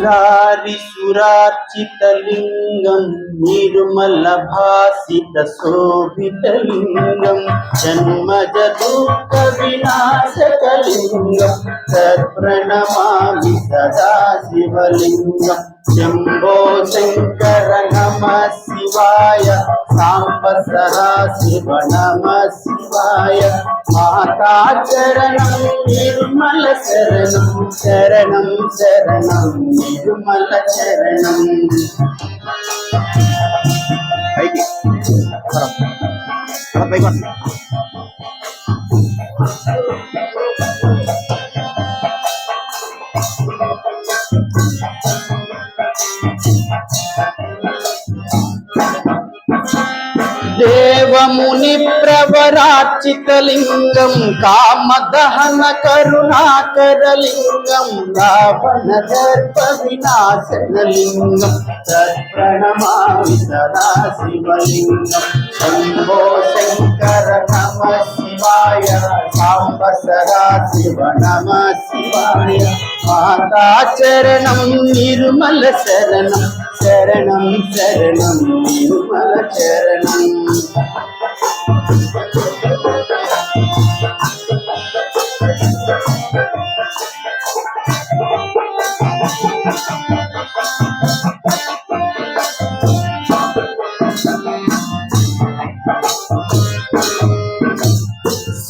మురారి సురారిసురార్చితలింగం నిర్మల భాసిత శోభితలింగం జన్మజ దుఃఖ వినాశకలింగం సత్ప్రణమామి సదా శివలింగం. శంభో శంకర నమ శివాయ సాంబ సరా శివ నమ శివాయ మాతా చరణం నిర్మల శరణం శరణం శరణం నిర్మల చరణం పైకి పైకి దేవముని ప్రవరాచితలింగం కామదహన కరుణాకరలింగం రావణ దర్ప వినాశనలింగం తత్ప్రణమామి సదా శివలింగం శంభో శంకర నమ శివాయ సాంబ సదా శివ నమ శివాయ. మాతా చరణం నిర్మల శరణం శరణం శరణం నిర్మల చరణం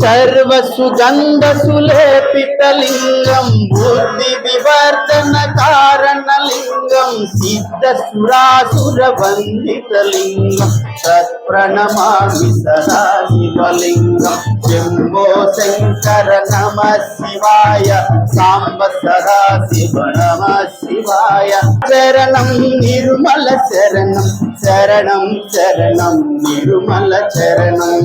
సర్వ సుగంధ సులేపితలింగం బుద్ధి వివర్ధన కారణలింగం సిద్ధ సురాసుర వందితలింగం సత్ప్రణమామి సదా శివలింగం శంభో శంకర నమ శివాయ సాంబ సదా శివ నమ శివాయ శరణం నిర్మల శరణం శరణం శరణం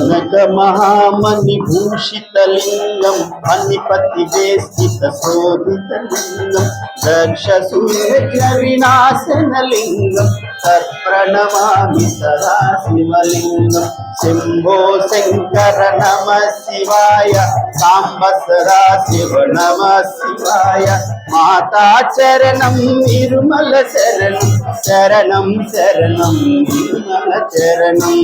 కనక మహామణి భూషితలింగం మణిపతి వేష్టిత శోభితలింగం దక్ష సూర్య వినాశనలింగం తత్ప్రణమామి సదా శివలింగం శంభో శంకర నమ శివాయ సాంబ సదా శివ నమ శివాయ మాతా చరణం నిర్మల శరణం శరణం శరణం నిర్మల చరణం.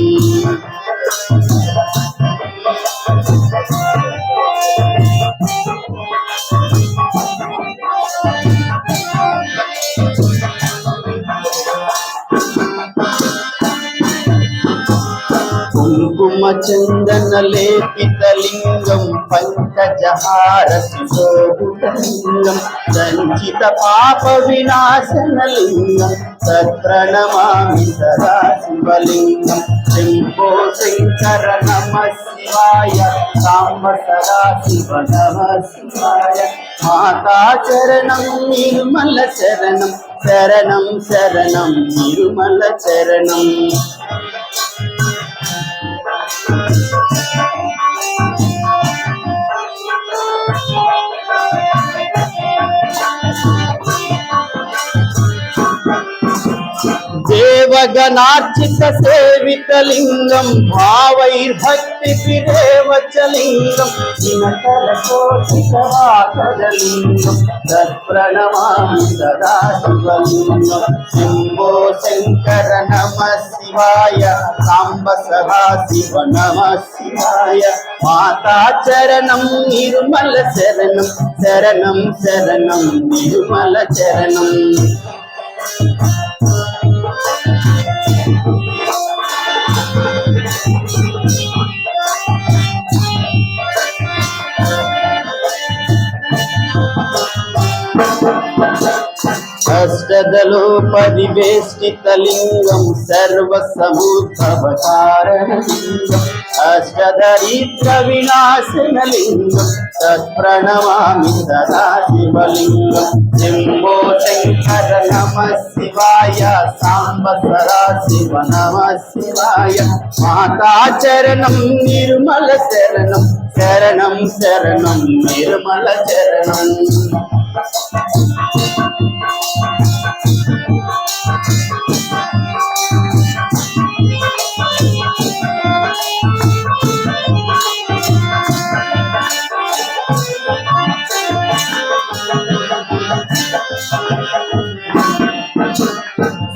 కుంకుమ చందన లేపితలింగం పంకజహార సుశోభితలింగం సంచిత పాప వినాశనలింగం తత్ప్రణమామి సదా శివలింగం శంభో శంకర నమ శివాయ సాంబ సదా శివ నమ శివాయ మాతా చరణం నిర్మల నార్చిత సేవిత లింగం భావైర్భక్తి విరేవచలింగం దినకర కోటికవాకరలింగం తత్ప్రణమామి సదా శివలింగం శంభో శంకర నమ శివాయ సాంబ సదా శివ నమ శివాయ. మాతా చరణం నిర్మల శరణం శరణం శరణం నిర్మల చరణం. సదలో పరివేష్టితలింగం సర్వసముద్భవకారణలింగం అష్టదరిద్ర వినాశనలింగం తత్ప్రణమామి సదా శివలింగం శంభో శంకర నమ శివాయ సాంబ సదా శివ నమ శివాయ మాతా చరణం నిర్మల శరణం శరణం శరణం నిర్మల చరణం Thank you.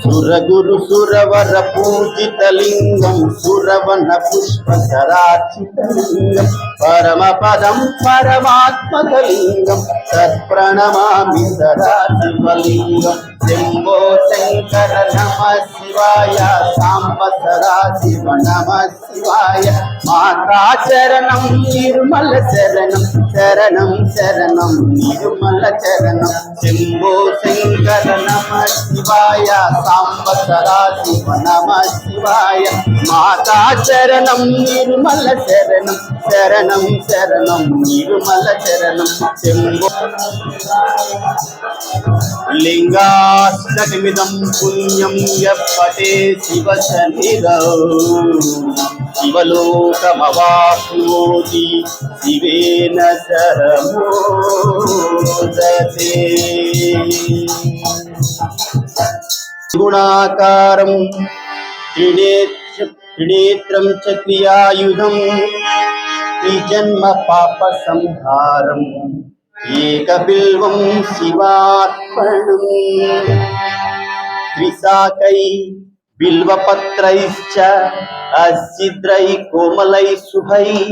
సురగురు సురవర పూజిత లింగం సురవన పుష్పకరాచితలింగం పరమ పదం పరమాత్మక లింగం తత్ప్రణమామి సదా శివలింగం శంకర నమ శివాయ సాంబ సదా శివ నమ శివాయ మాతా చరణం నిర్మల చరణం శరణం శరణం నిర్మల చరణం శంభో శంకర నమ శివాయ సాంబ సదా శివ నమ శివాయ మాతా చరణం నిర్మల చరణం శరణం శరణం నిర్మల చరణం శంభో లింగాష్టమిదం పుణ్యం యప్పటే శివ శనిరౌ శివలోకమవాప్నోతి శివేన శరమోదతే గుణాకారం త్రినేత్ర త్రినేత్రం చ క్రియాయుధం త్రిజన్మ పాప సంహారం ఏకబిల్వం శివార్పణం. త్రిశాకై బిల్వపత్రైశ్చ అసిద్రై కోమలై శుభై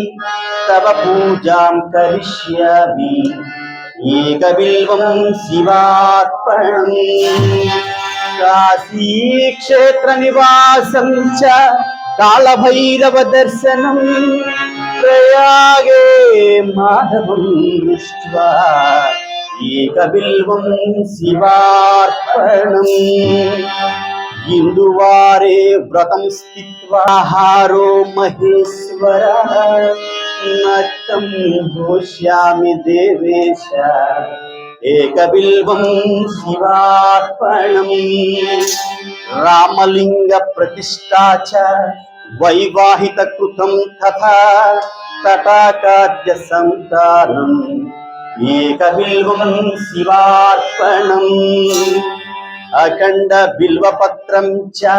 తవ పూజాం కరిష్యామి. ఏకబిల్వం శివార్పణం. కాశీక్షేత్ర నివాసం చ కాళభైరవ దర్శనం. ప్రయాగే మాధవం దృష్ట్వా ఏకబిల్వం శివార్పణం. ఇందువారే వ్రతం స్థిత్వాహారో మహేశ్వర. నక్తం భోష్యామి దేవేశ. ఏకబిల్వం శివార్పణం. రామలింగ ప్రతిష్టా చ. వైవాహిత కృతం తథా తటాకాద్య సంతానం ఏక బిల్వం శివార్పణం అఖండ బిల్వపత్రం చ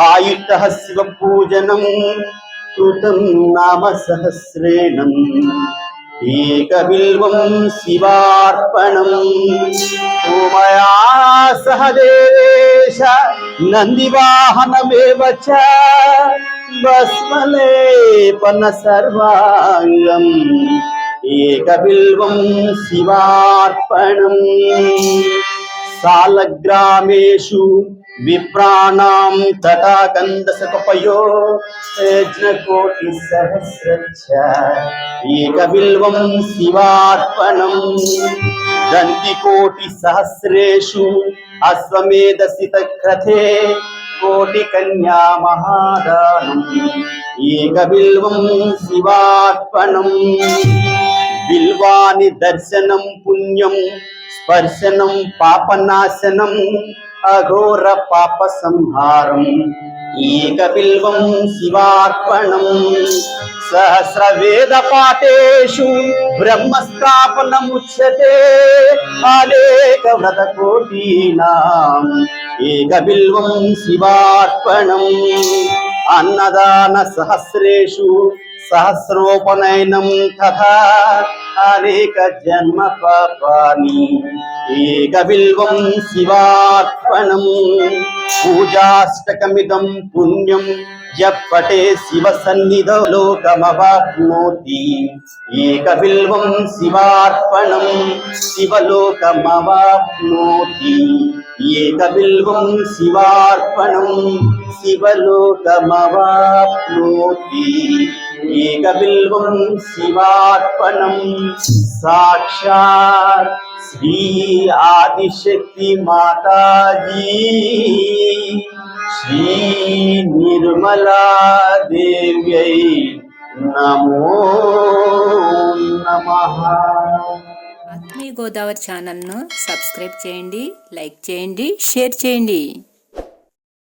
ఆయుత శివ పూజనం కృతం నామ సహస్రేణం ఏకబిల్వం శివార్పణం. ఓమయా సహ దేవేశ నందివాహనమేవ చ భస్మలేపన సర్వాంగం. ఏకబిల్వం శివార్పణం. సాలగ్రామేషు విప్రాణాం తటాకందసకపయో యజ్ఞకోటి ఏక ఏకబిల్వం శివార్పణం దంతి కోటి సహస్రేషు అశ్వమేధసిత క్రథే కోటి కన్యా మహాదానం ఏక ఏకబిల్వం శివార్పణం బిల్వాని దర్శనం పుణ్యం స్పర్శనం పాపనాశనం అఘోర పాప సంహారం ఏక బిల్వం శివార్పణం సహస్ర వేద పాఠేషు బ్రహ్మ బ్రహ్మస్థాపనముచ్యతే అనేక వ్రత కోటీనాం ఏకబిల్వం శివార్పణం అన్నదాన సహస్రేషు సహస్రోపనయనం తథా అనేక జన్మ పాపాని. ఏక బిల్వం శివార్పణం. పూజాష్టకమిదం పుణ్యం. జప్పటే శివ సన్నిధ లోకమవాప్నోతి. ఏక బిల్వం శివార్పణం. శివలోకమవాప్నోతి. ఏక బిల్వం శివార్పణం. శివలోకమవాప్నోతి. ఏకబిల్వం శివార్పణం సాక్షాత్ శ్రీ ఆదిశక్తి మాతాజీ. శ్రీ నిర్మలా దేవ్యై నమో నమ. ఆత్మీయ గోదావరి ఛానల్ను సబ్స్క్రైబ్ చేయండి లైక్ చేయండి షేర్ చేయండి.